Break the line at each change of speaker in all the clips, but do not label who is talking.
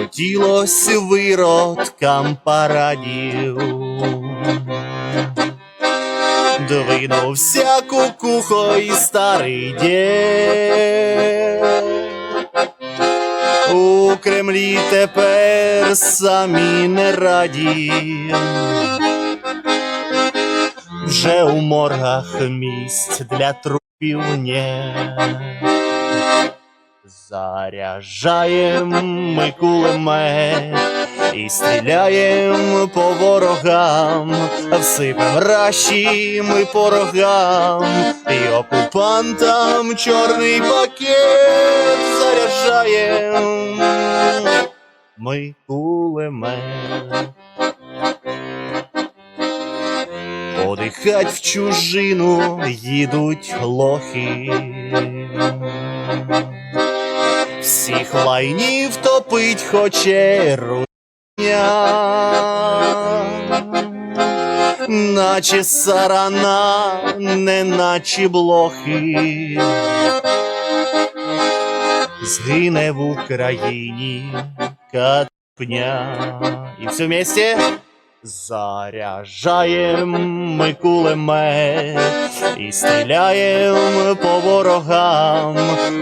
хотілось виродкам парадів. Двинувся кукухо і старий дід. У Кремлі тепер самі не раді. Вже у моргах місць для трупів нет. Заряджаєм ми кулемет і стріляєм по ворогам, всипем раші ми по рогам, і окупантам чорний пакет заряджаєм ми кулемет. Подихать в чужину їдуть лохи. Всіх лайнів топить хоче руня, наче сарана, не наче блохи. Згине в Україні катпня. І все вместе Заряджаєм ми кулемет і стріляєм по ворогам,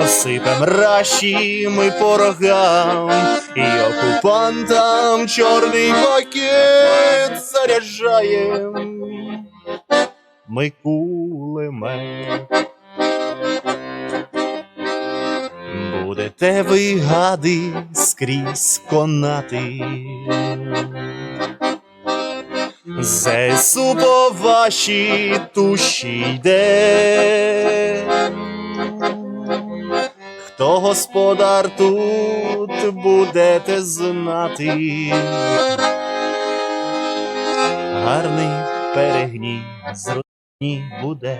сипем раші ми по рогам, і окупантам чорний пакет заряджаєм ми кулемет. Будете ви гади скрізь конати. ЗСУ по вашій туші йде. Хто господар тут будете знати? Гарний перегній зродні буде.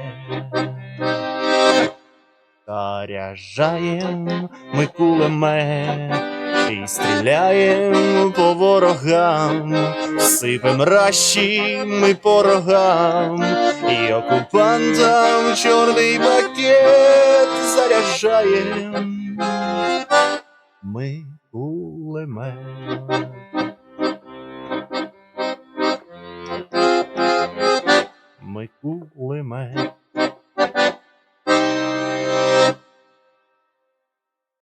Заряджаєм ми кулемет і стріляєм по ворогам, сипем раші ми по рогам, і окупантам чорний пакет заряджаєм ми кулемет. Ми кулемет.